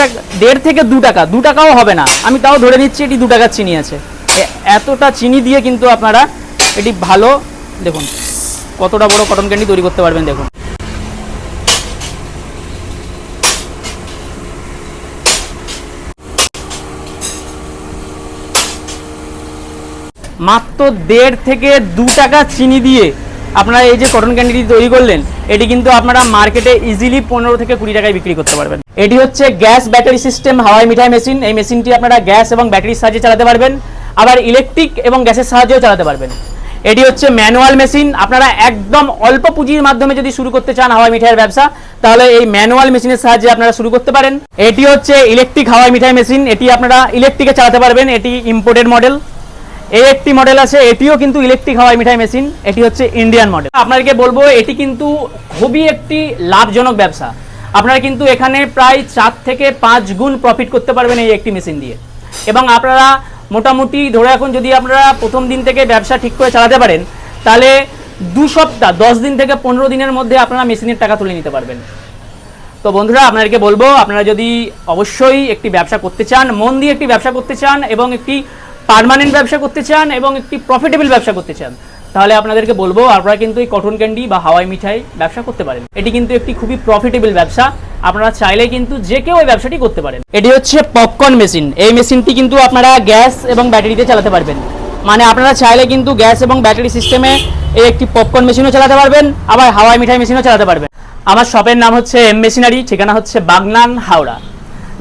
টাকা দেড় থেকে দু টাকা, দু টাকাও হবে না। আমি তাও ধরে নিচ্ছি এটি দু টাকার চিনি আছে। এতটা চিনি দিয়ে কিন্তু আপনারা এটি ভালো, দেখুন, কতটা বড় কটন ক্যান্ডি তৈরি করতে পারবেন, দেখুন। মাত্র দেড় থেকে দু টাকা চিনি দিয়ে আপনারা এই যে কটন ক্যান্ডিটি তৈরি করলেন, এটি কিন্তু আপনারা মার্কেটে ইজিলি পনেরো থেকে কুড়ি টাকায় বিক্রি করতে পারবেন। এটি হচ্ছে গ্যাস ব্যাটারি সিস্টেম, হাওয়াই মিঠাই মেশিন। এই মেশিনটি আপনারা গ্যাস এবং ব্যাটারির সাহায্যে চালাতে পারবেন। আবার ইলেকট্রিক এবং গ্যাসের সাহায্যেও চালাতে পারবেন। এটি হচ্ছে ম্যানুয়াল মেশিন। আপনারা একদম অল্প পুঁজির মাধ্যমে যদি শুরু করতে চান হাওয়াই মিঠাইয়ের ব্যবসা, তাহলে এই ম্যানুয়াল মেশিনের সাহায্যে আপনারা শুরু করতে পারেন। এটি হচ্ছে ইলেকট্রিক হাওয়াই মিঠাই মেশিন। এটি আপনারা ইলেকট্রিকে চালাতে পারবেন। এটি ইম্পোর্টেড মডেল। এই একটি মডেল আছে। এটিও কিন্তু ইলেকট্রিক হাওয়াই মিঠাই মেশিন। এটি হচ্ছে ইন্ডিয়ান মডেল। আপনাদেরকে বলব, এটি কিন্তু খুবই একটি লাভজনক ব্যবসা। আপনারা কিন্তু এখানে প্রায় চার থেকে পাঁচ গুণ প্রফিট করতে পারবেন এই একটি মেশিন দিয়ে। এবং আপনারা মোটামুটি ধরে এখন যদি আপনারা প্রথম দিন থেকে ব্যবসা ঠিক করে চালাতে পারেন, তাহলে দু সপ্তাহ, দশ দিন থেকে পনেরো দিনের মধ্যে আপনারা মেশিনের টাকা তুলে নিতে পারবেন। তো বন্ধুরা, আপনাদেরকে বলব, আপনারা যদি অবশ্যই একটি ব্যবসা করতে চান, মন দিয়ে একটি ব্যবসা করতে চান এবং একটি পার্মানেন্ট ব্যবসা করতে চান এবং একটি প্রফিটেবল ব্যবসা করতে চান তাহলে আপনাদেরকে বলব, আপনারা কিন্তু এই কটন ক্যান্ডি বা হাওয়াই মিঠাই ব্যবসা করতে পারেন। এটি কিন্তু একটি খুবই প্রফিটেবল ব্যবসা। আপনারা চাইলে কিন্তু যে কেউ এই ব্যবসাটি করতে পারেন। এটি হচ্ছে পপকর্ন মেশিন এই মেশিনটি কিন্তু আপনারা গ্যাস এবং ব্যাটারিতে চালাতে পারবেন। মানে আপনারা চাইলে কিন্তু গ্যাস এবং ব্যাটারি সিস্টেমে এই একটি পপকর্ন মেশিনও চালাতে পারবেন, আবার হাওয়াই মিঠাই মেশিনও চালাতে পারবেন। আমার শপের নাম হচ্ছে এম মেশিনারি ঠিকানা হচ্ছে বাগনান, হাওড়া।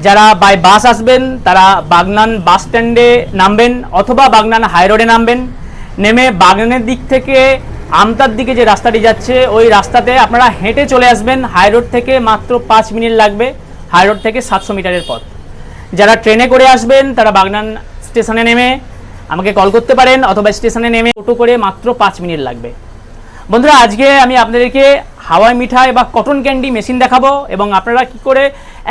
যারা বাই বাস আসবেন, তারা বাগনান বাস স্ট্যান্ডে নামবেন, অথবা বাগনান হাই রোডে নামবেন। নেমে বাগানের দিক থেকে আমতার দিকে যে রাস্তাটি যাচ্ছে, ওই রাস্তাতে আপনারা হেঁটে চলে আসবেন। হাই রোড থেকে মাত্র পাঁচ মিনিট লাগবে। হাই রোড থেকে সাতশো মিটারের পথ। যারা ট্রেনে করে আসবেন, তারা বাগনান স্টেশনে নেমে আমাকে কল করতে পারেন অথবা স্টেশনে নেমে অটো করে মাত্র পাঁচ মিনিট লাগবে। বন্ধুরা, আজকে আমি আপনাদেরকে হাওয়াই মিঠাই বা কটন ক্যান্ডি মেশিন দেখাবো এবং আপনারা কি করে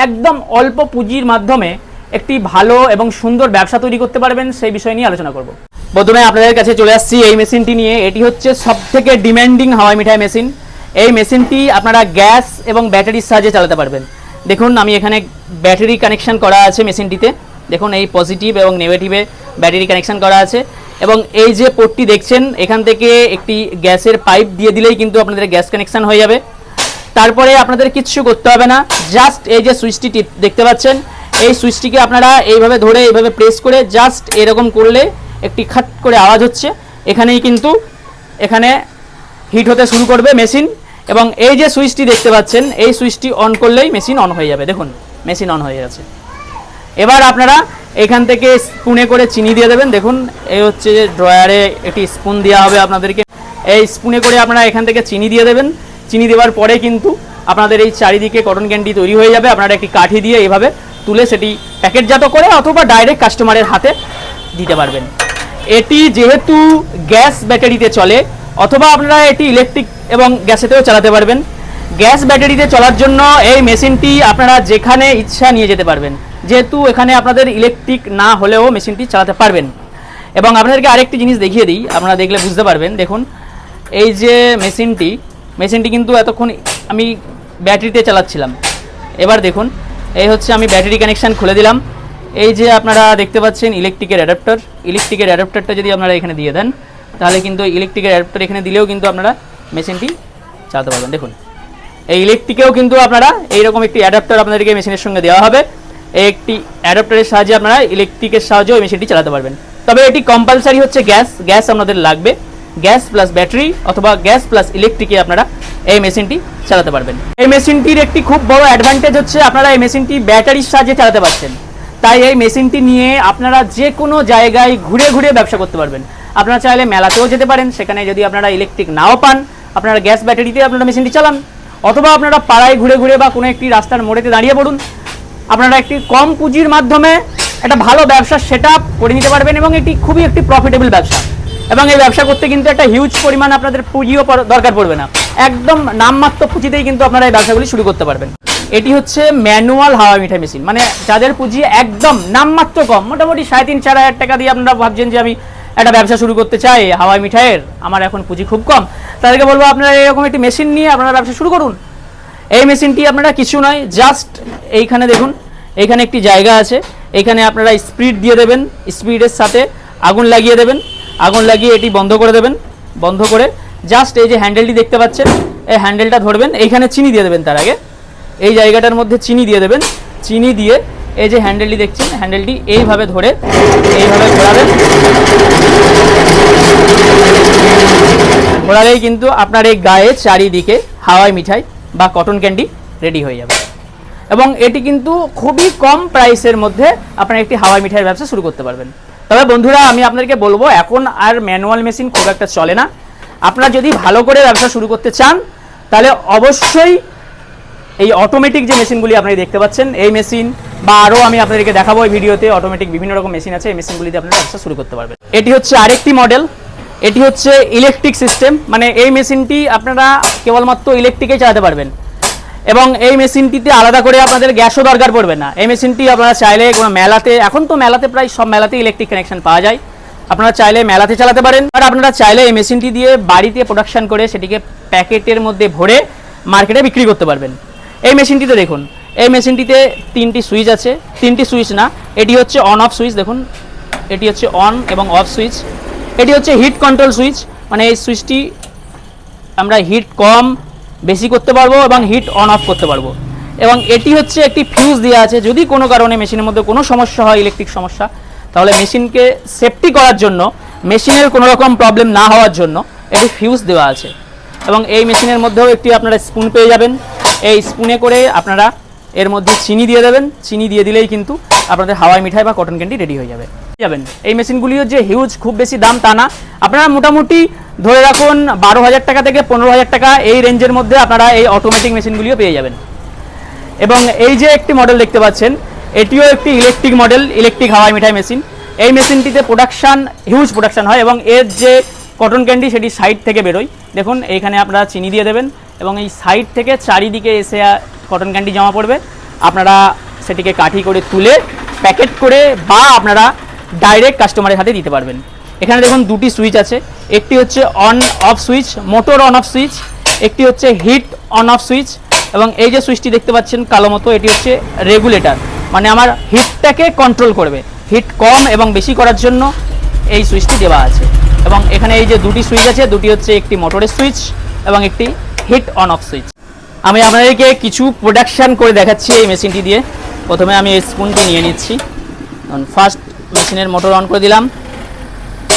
একদম অল্প পুঁজির মাধ্যমে একটি ভালো এবং সুন্দর ব্যবসা তৈরি করতে পারবেন, সেই বিষয় নিয়ে আলোচনা করব। প্রথমে আপনাদের কাছে চলে আসছি এই মেশিনটি নিয়ে। এটি হচ্ছে সব থেকে ডিমান্ডিং হাওয়াই মিঠাই মেশিন। এই মেশিনটি আপনারা গ্যাস এবং ব্যাটারির সাহায্যে চালাতে পারবেন। দেখুন, আমি এখানে ব্যাটারি কানেকশন করা আছে মেশিনটিতে। দেখুন, এই পজিটিভ এবং নেগেটিভে ব্যাটারি কানেকশন করা আছে। এবং এই যে পোর্টটি দেখছেন, এখান থেকে একটি গ্যাসের পাইপ দিয়ে দিলেই কিন্তু আপনাদের গ্যাস কানেকশন হয়ে যাবে। তারপরে আপনাদের কিচ্ছু করতে হবে না। জাস্ট এই যে সুইচটি দেখতে পাচ্ছেন, এই সুইচটিকে আপনারা এইভাবে ধরে, এইভাবে প্রেস করে জাস্ট এরকম করলে একটি খাট করে আওয়াজ হচ্ছে। এখানেই কিন্তু এখানে হিট হতে শুরু করবে মেশিন এবং এই যে সুইচটি দেখতে পাচ্ছেন, এই সুইচটি অন করলেই মেশিন অন হয়ে যাবে। দেখুন মেশিন অন হয়ে গেছে। এবার আপনারা এখান থেকে স্পুনে করে চিনি দিয়ে দেবেন। দেখুন, এই হচ্ছে যে ড্রয়ারে একটি স্পুন দেওয়া হবে আপনাদেরকে। এই স্পুনে করে আপনারা এখান থেকে চিনি দিয়ে দেবেন। চিনি দেওয়ার পরে কিন্তু আপনাদের এই চারিদিকে কটন ক্যান্ডি তৈরি হয়ে যাবে। আপনারা একটি কাঠি দিয়ে এইভাবে তুলে সেটি প্যাকেটজাত করে অথবা ডাইরেক্ট কাস্টমারের হাতে দিতে পারবেন। এটি যেহেতু গ্যাস ব্যাটারিতে চলে, অথবা আপনারা এটি ইলেকট্রিক এবং গ্যাসেতেও চালাতে পারবেন। গ্যাস ব্যাটারিতে চলার জন্য এই মেশিনটি আপনারা যেখানে ইচ্ছা নিয়ে যেতে পারবেন। যেহেতু এখানে আপনাদের ইলেকট্রিক না হলেও মেশিনটি চালাতে পারবেন। এবং আপনাদেরকে আরেকটি জিনিস দেখিয়ে দিই, আপনারা দেখলে বুঝতে পারবেন। দেখুন, এই যে মেশিনটি মেশিনটি কিন্তু এতক্ষণ আমি ব্যাটারিতে চালাচ্ছিলাম। এবার দেখুন, এই হচ্ছে আমি ব্যাটারি কানেকশান খুলে দিলাম। এই যে আপনারা দেখতে পাচ্ছেন ইলেকট্রিকের অ্যাডাপ্টার ইলেকট্রিকের অ্যাডাপ্টারটা যদি আপনারা এখানে দিয়ে দেন, তাহলে কিন্তু ইলেকট্রিকের অ্যাডাপ্টার এখানে দিলেও কিন্তু আপনারা মেশিনটি চালাতে পারবেন। দেখুন, এই ইলেকট্রিকেও কিন্তু আপনারা এইরকম একটি অ্যাডাপ্টার আপনাদেরকে মেশিনের সঙ্গে দেওয়া হবে। এই একটি অ্যাডাপ্টারের সাহায্যে আপনারা ইলেকট্রিকের সাহায্যে ওই মেশিনটি চালাতে পারবেন। তবে এটি কম্পালসারি হচ্ছে গ্যাস গ্যাস আপনাদের লাগবে। গ্যাস প্লাস ব্যাটারি অথবা গ্যাস প্লাস ইলেকট্রিকে আপনারা এই মেশিনটি চালাতে পারবেন। এই মেশিনটির একটি খুব বড় অ্যাডভান্টেজ হচ্ছে আপনারা এই মেশিনটি ব্যাটারির সাহায্যে চালাতে পারছেন। তাই এই মেশিনটি নিয়ে আপনারা যে কোনো জায়গায় ঘুরে ঘুরে ব্যবসা করতে পারবেন। আপনারা চাইলে মেলাতেও যেতে পারেন, সেখানে যদি আপনারা ইলেকট্রিক নাও পান, আপনারা গ্যাস ব্যাটারিতে আপনারা মেশিনটি চালান, অথবা আপনারা পাড়ায় ঘুরে ঘুরে বা কোনো একটি রাস্তার মোড়েতে দাঁড়িয়ে পড়ুন, আপনারা একটি কম পুঁজির মাধ্যমে একটা ভালো ব্যবসা সেট করে নিতে পারবেন এবং এটি খুবই একটি প্রফিটেবল ব্যবসা। এবং এই ব্যবসা করতে কিন্তু একটা হিউজ পরিমাণ আপনাদের পুঁজিও দরকার পড়বে না। একদম নামমাত্র পুঁজিতেই কিন্তু আপনারা এই ব্যবসাগুলি শুরু করতে পারবেন। এটি হচ্ছে ম্যানুয়াল হাওয়া মিঠাই মেশিন। মানে যাদের পুঁজি একদম নামমাত্র কম, মোটামুটি সাড়ে তিন, চার হাজার টাকা দিয়ে আপনারা ভাবছেন যে আমি একটা ব্যবসা শুরু করতে চাই হাওয়াই মিঠাইয়ের। আমার এখন পুঁজি খুব কম। তাদেরকে বলব, আপনারা এরকম একটি মেশিন নিয়ে আপনারা ব্যবসা শুরু করুন। এই মেশিনটি আপনারা কিছু নয়, জাস্ট এইখানে দেখুন এখানে একটি জায়গা আছে। এখানে আপনারা স্পিড দিয়ে দেবেন, স্পিডের সাথে আগুন লাগিয়ে দেবেন। আগুন লাগিয়ে এটি বন্ধ করে দেবেন, বন্ধ করে জাস্ট এই যে হ্যান্ডেলটি দেখতে পাচ্ছেন, এই হ্যান্ডেলটা ধরবেন, এইখানে চিনি দিয়ে দেবেন তার আগে। এই জায়গাটার মধ্যে চিনি দিয়ে দেবেন। চিনি দিয়ে এই যে হ্যান্ডেলটি দেখছেন হ্যান্ডেলটি এইভাবে ধরে এইভাবে ঘোরাবেন। ঘোরালেই কিন্তু আপনার এই গায়ে চারিদিকে হাওয়াই মিঠাই বা কটন ক্যান্ডি রেডি হয়ে যাবে। এবং এটি কিন্তু খুবই কম প্রাইসের মধ্যে আপনার একটি হাওয়াই মিঠাইয়ের ব্যবসা শুরু করতে পারবেন। তবে বন্ধুরা, আমি আপনাদেরকে বলব, এখন আর ম্যানুয়াল মেশিন খুব একটা চলে না। আপনারা যদি ভালো করে ব্যবসা শুরু করতে চান, তাহলে অবশ্যই এই অটোমেটিক যে মেশিনগুলি আপনারা দেখতে পাচ্ছেন, এই মেশিন বা আরও আমি আপনাদেরকে দেখাবো এই ভিডিওতে অটোমেটিক বিভিন্ন রকম মেশিন আছে, এই মেশিনগুলিতে আপনারা ব্যবসা শুরু করতে পারবেন। এটি হচ্ছে আরেকটি মডেল এটি হচ্ছে ইলেকট্রিক সিস্টেম মানে এই মেশিনটি আপনারা কেবলমাত্র ইলেকট্রিকে চালাতে পারবেন। এবং এই মেশিনটিতে আলাদা করে আপনাদের গ্যাসও দরকার পড়বে না। এই মেশিনটি আপনারা চাইলে কোনো মেলাতে, এখন তো মেলাতে প্রায় সব মেলাতে ইলেকট্রিক কানেকশন পাওয়া যায়। আপনারা চাইলে মেলাতে চালাতে পারেন, আর আপনারা চাইলে এই মেশিনটি দিয়ে বাড়িতে প্রোডাকশন করে সেটিকে প্যাকেটের মধ্যে ভরে মার্কেটে বিক্রি করতে পারবেন। এই মেশিনটিতে দেখুন, এই মেশিনটিতে তিনটি সুইচ আছে, তিনটি সুইচ না, এটি হচ্ছে অন অফ সুইচ, দেখুন, এটি হচ্ছে অন এবং অফ সুইচ, এটি হচ্ছে হিট কন্ট্রোল সুইচ মানে এই সুইচটি আমরা হিট কম, বেশি করতে পারব এবং হিট অন অফ করতে পারব। এবং এটি হচ্ছে একটি ফিউজ দেওয়া আছে, যদি কোনো কারণে মেশিনের মধ্যে কোনো সমস্যা হয় ইলেকট্রিক সমস্যা, তাহলে মেশিনকে সেফটি করার জন্য, মেশিনের কোনো রকম প্রবলেম না হওয়ার জন্য, এটি ফিউজ দেওয়া আছে। এবং এই মেশিনের মধ্যেও একটি আপনারা স্পুন পেয়ে যাবেন। এই স্পুনে করে আপনারা এর মধ্যে চিনি দিয়ে দেবেন। চিনি দিয়ে দিলেই কিন্তু আপনাদের হাওয়াই মিঠাই বা কটন ক্যান্ডি রেডি হয়ে যাবে। যাবেন। এই মেশিনগুলিও যে হিউজ খুব বেশি দাম তা না। আপনারা মোটামুটি ধরে রাখুন বারো হাজার টাকা থেকে পনেরো হাজার টাকা এই রেঞ্জের মধ্যে আপনারা এই অটোমেটিক মেশিনগুলিও পেয়ে যাবেন। এবং এই যে একটি মডেল দেখতে পাচ্ছেন, এটিও একটি ইলেকট্রিক মডেল ইলেকট্রিক হাওয়াই মিঠাই মেশিন। এই মেশিনটিতে প্রোডাকশান হিউজ প্রোডাকশান হয় এবং এর যে কটন ক্যান্ডি সেটি সাইড থেকে বেরোয়। দেখুন, এইখানে আপনারা চিনি দিয়ে দেবেন। এবং এই সাইড থেকে চারিদিকে এসে কটন ক্যান্ডি জমা পড়বে। আপনারা সেটিকে কাঠি করে তুলে, প্যাকেট করে বা আপনারা ডাইরেক্ট কাস্টমারের হাতে দিতে পারবেন। এখানে দেখুন দুটি সুইচ আছে। একটি হচ্ছে on off switch motor on off switch একটি হচ্ছে হিট অন অফ সুইচ এবং এই যে সুইচটি দেখতে পাচ্ছেন কালো মতো, এটি হচ্ছে রেগুলেটর মানে আমার হিটটাকে কন্ট্রোল করবে। হিট কম এবং বেশি করার জন্য এই সুইচটি দেওয়া আছে। এবং এখানে এই যে দুটি সুইচ আছে, দুটি হচ্ছে একটি মোটরের সুইচ এবং একটি হিট অন অফ সুইচ আমি আপনাদেরকে কিছু প্রোডাকশান করে দেখাচ্ছি এই মেশিনটি দিয়ে। প্রথমে আমি এই স্পুনটি নিয়ে নিচ্ছি। ফার্স্ট মেশিনের মোটর অন করে দিলাম।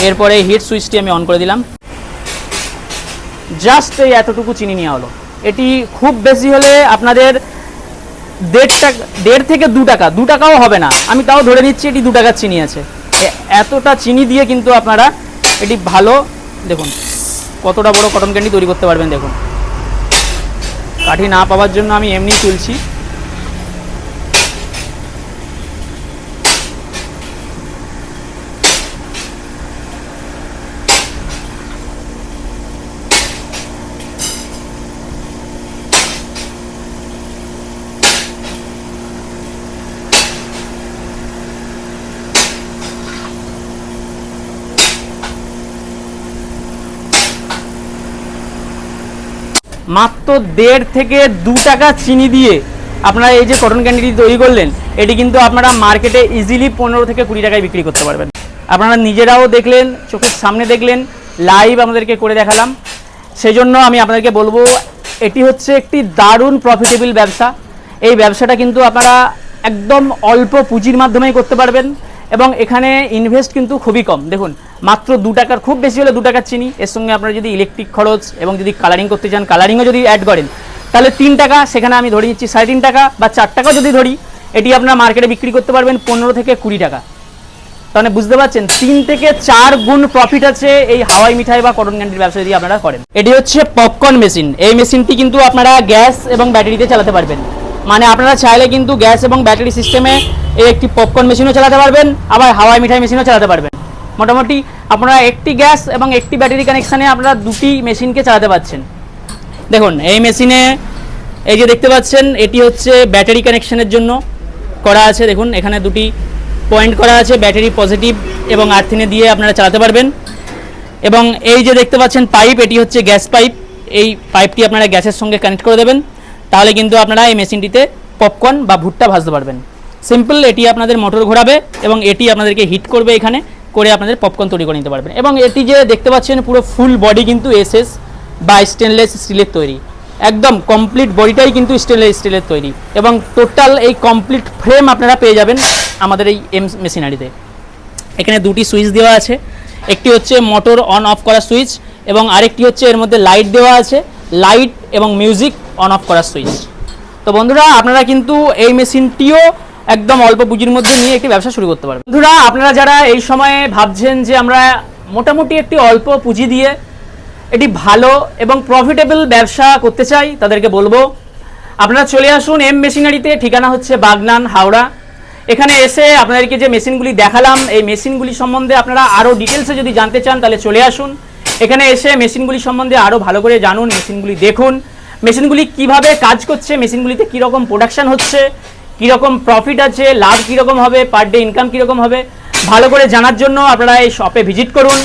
এরপরে হিট সুইচটি আমি অন করে দিলাম। জাস্ট এই এতটুকু চিনি নেওয়া হলো। এটি খুব বেশি হলে আপনাদের দেড় টাকা, দেড় থেকে দু টাকা, দু টাকাও হবে না। আমি তাও ধরে নিচ্ছি এটি দু টাকার চিনি আছে। এতটা চিনি দিয়ে কিন্তু আপনারা এটি ভালো, দেখুন, কতটা বড় কটন ক্যান্ডি তৈরি করতে পারবেন, দেখুন। কাঠি না পাওয়ার জন্য আমি এমনি তুলছি। মাত্র দেড় থেকে দু টাকা চিনি দিয়ে আপনারা এই যে কটন ক্যান্ডিটি তৈরি করলেন, এটি কিন্তু আপনারা মার্কেটে ইজিলি পনেরো থেকে কুড়ি টাকায় বিক্রি করতে পারবেন। আপনারা নিজেরাও দেখলেন, চোখের সামনে দেখলেন লাইভ আমাদেরকে করে দেখালাম। সেই জন্য আমি আপনাদেরকে বলব, এটি হচ্ছে একটি দারুণ প্রফিটেবল ব্যবসা। এই ব্যবসাটা কিন্তু আপনারা একদম অল্প পুঁজির মাধ্যমেই করতে পারবেন। এবং এখানে ইনভেস্ট কিন্তু খুবই কম। দেখুন, মাত্র দু টাকার, খুব বেশি হলে দু টাকার চিনি। এর সঙ্গে আপনারা যদি ইলেকট্রিক খরচ এবং যদি কালারিং করতে চান কালারিংও যদি অ্যাড করেন, তাহলে তিন টাকা, সেখানে আমি ধরে নিচ্ছি সাড়ে তিন টাকা বা চার টাকাও যদি ধরি, এটি আপনার মার্কেটে বিক্রি করতে পারবেন পনেরো থেকে কুড়ি টাকা। তাহলে বুঝতে পারছেন, তিন থেকে চার গুণ প্রফিট আছে এই হাওয়াই মিঠাই বা কটন ক্যান্ডির ব্যবসা যদি আপনারা করেন। এটি হচ্ছে পপকর্ন মেশিন এই মেশিনটি কিন্তু আপনারা গ্যাস এবং ব্যাটারিতে চালাতে পারবেন। মানে আপনারা চাইলে কিন্তু গ্যাস এবং ব্যাটারি সিস্টেমে এই একটি পপকর্ন মেশিনও চালাতে পারবেন, আবার হাওয়াই মিঠাই মেশিনও চালাতে পারবেন। মোটামুটি আপনারা একটি গ্যাস এবং একটি ব্যাটারি কানেকশানে আপনারা দুটি মেশিনকে চালাতে পারছেন। দেখুন, এই মেশিনে এই যে দেখতে পাচ্ছেন, এটি হচ্ছে ব্যাটারি কানেকশানের জন্য করা আছে। দেখুন, এখানে দুটি পয়েন্ট করা আছে, ব্যাটারি পজিটিভ এবং আর্থিনে দিয়ে আপনারা চালাতে পারবেন। এবং এই যে দেখতে পাচ্ছেন পাইপ, এটি হচ্ছে গ্যাস পাইপ। এই পাইপটি আপনারা গ্যাসের সঙ্গে কানেক্ট করে দেবেন। তাহলে কিন্তু আপনারা এই মেশিনটিতে পপকর্ন বা ভুট্টা ভাজতে পারবেন। সিম্পল এটি আপনাদের মোটর ঘোরাবে এবং এটি আপনাদেরকে হিট করবে এখানে, করে আপনাদের পপকর্ন তৈরি করে নিতে পারবেন। এবং এটি যে দেখতে পাচ্ছেন, পুরো ফুল বডি কিন্তু এসএস বা স্টেনলেস স্টিলের তৈরি। একদম কমপ্লিট বডিটাই কিন্তু স্টেনলেস স্টিলের তৈরি। এবং টোটাল এই কমপ্লিট ফ্রেম আপনারা পেয়ে যাবেন আমাদের এই এম মেশিনারিতে এখানে দুটি সুইচ দেওয়া আছে। একটি হচ্ছে মোটর অন অফ করার সুইচ এবং আরেকটি হচ্ছে এর মধ্যে লাইট দেওয়া আছে। লাইট এবং মিউজিক অন অফ করার সুইচ। তো বন্ধুরা, আপনারা কিন্তু এই মেশিনটিও একদম অল্প পুঁজির মধ্যে নিয়ে একটি ব্যবসা শুরু করতে পারবেন। বন্ধুরা, আপনারা যারা এই সময়ে ভাবছেন যে আমরা মোটামুটি একটি অল্প পুঁজি দিয়ে এটি ভালো এবং প্রফিটেবল ব্যবসা করতে চাই, তাদেরকে বলব, আপনারা চলে আসুন এম মেশিনারিতে ঠিকানা হচ্ছে বাগনান, হাওড়া। এখানে এসে আপনাদেরকে যে মেশিনগুলি দেখালাম, এই মেশিনগুলি সম্বন্ধে আপনারা আরও ডিটেলসে যদি জানতে চান, তাহলে চলে আসুন। এখানে এসে মেশিনগুলি সম্বন্ধে আরও ভালো করে জানুন, মেশিনগুলি দেখুন। মেশিনগুলি কীভাবে কাজ করছে, মেশিনগুলিতে কীরকম প্রোডাকশন হচ্ছে, কীরকম প্রফিট আছে, লাভ কীরকম হবে পার ডে ইনকাম কীরকম হবে, ভালো করে জানার জন্য আপনারা এই শপে ভিজিট করুন।